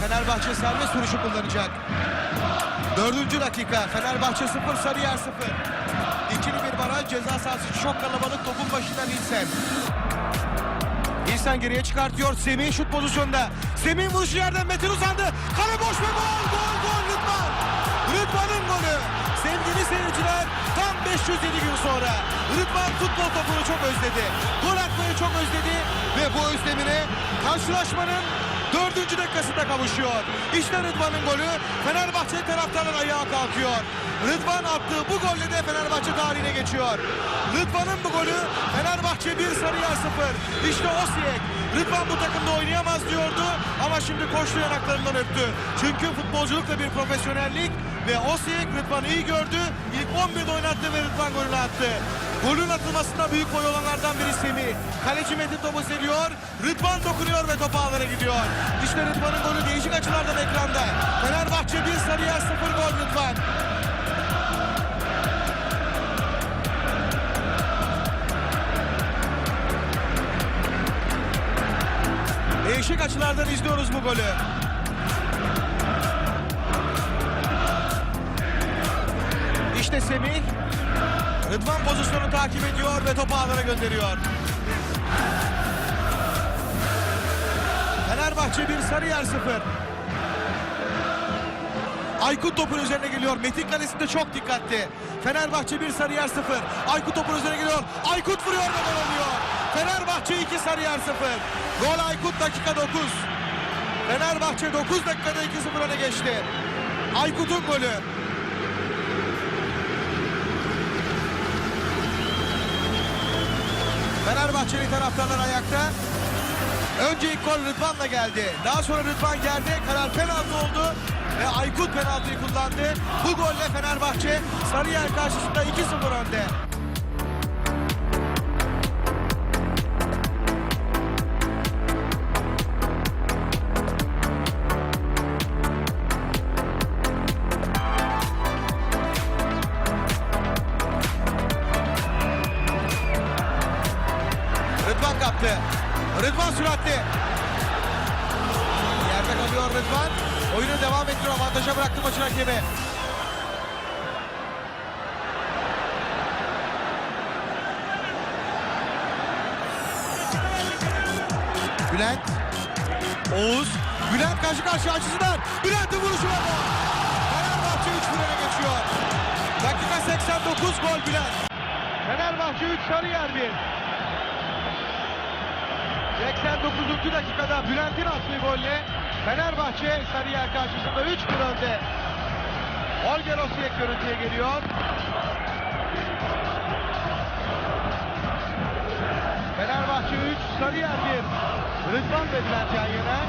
Fenerbahçe serbest vuruşu kullanacak. Dördüncü dakika. Fenerbahçe 0, Sarıyer 0. İkili bir baraj ceza sahası çok kalabalık. Topun başında Nilsen. Nilsen geriye çıkartıyor. Semih şut pozisyonda. Semih vuruşu yerden Metin uzandı. Kale boş ve gol gol gol Rıdvan. Rıdvan'ın golü. Sevgili seyirciler tam 507 gün sonra Rıdvan futbol topunu çok özledi. Gol atmayı çok özledi ve bu özlemine karşılaşmanın dördüncü dakikasında kavuşuyor. İşte Rıdvan'ın golü Fenerbahçe taraftarlar ayağa kalkıyor. Rıdvan attığı bu golle de Fenerbahçe tarihine geçiyor. Rıdvan'ın bu golü Fenerbahçe 1 Sarıyer 0. İşte Osijek. Rıdvan bu takımda oynayamaz diyordu ama şimdi koştu yanaklarından öptü. Çünkü futbolculukla bir profesyonellik ve Osijek Rıdvan'ı iyi gördü. İlk 11'de oynattı ve Rıdvan golünü attı. Golün atılmasında büyük boy olanlardan biri Semih. Kaleci Metin topu seviyor. Rıdvan dokunuyor ve top ağlara gidiyor. İşte Rıdvan'ın golü değişik açılardan ekranda. Fenerbahçe 1 Sarıyer 0 gol Rıdvan. Değişik açılardan izliyoruz bu golü. İşte Semih. Rıdvan pozisyonu takip ediyor ve topu ağlara gönderiyor. Fenerbahçe 1 Sarıyer 0. Aykut topun üzerine geliyor. Metin kalesinde çok dikkatli. Fenerbahçe 1 Sarıyer 0. Aykut topun üzerine geliyor. Aykut vuruyor ve gol oluyor. Fenerbahçe 2 Sarıyer 0. Gol Aykut dakika 9. Fenerbahçe 9 dakikada 2-0 öne geçti. Aykut'un golü. Fenerbahçeli taraftarlar ayakta. Önce ilk gol Rıdvan'la geldi. Daha sonra Rıdvan geldi. Karar penaltı oldu. Ve Aykut penaltıyı kullandı. Bu golle Fenerbahçe Sarıyer karşısında 2-0 önde. Rıdvan kaptı. Rıdvan süratli. Yerde kalıyor Rıdvan. Oyunu devam ettiriyor. Avantaja bıraktı maçın hakemi. Bülent. Oğuz. Bülent karşı karşıya açısından. Bülent'in vuruşu gol. Fenerbahçe 3 öne geçiyor. Dakika 89 gol Bülent. Fenerbahçe 3 Sarıyer 1. 89. dakikada Bülent'in attığı golle Fenerbahçe Sarıyer karşısında 3-1 önde. Holger Osijek görüntüye geliyor. Fenerbahçe 3, Sarıyer 1. Rıdvan ve Bülent yan yana.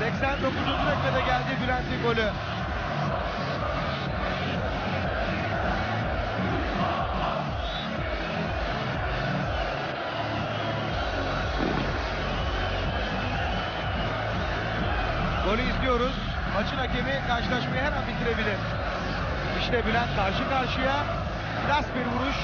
89. dakikada geldi Bülent'in golü. Golü izliyoruz. Maçın hakemi karşılaşmayı her an bitirebilir. İşte Bülent karşı karşıya. Klas bir vuruş.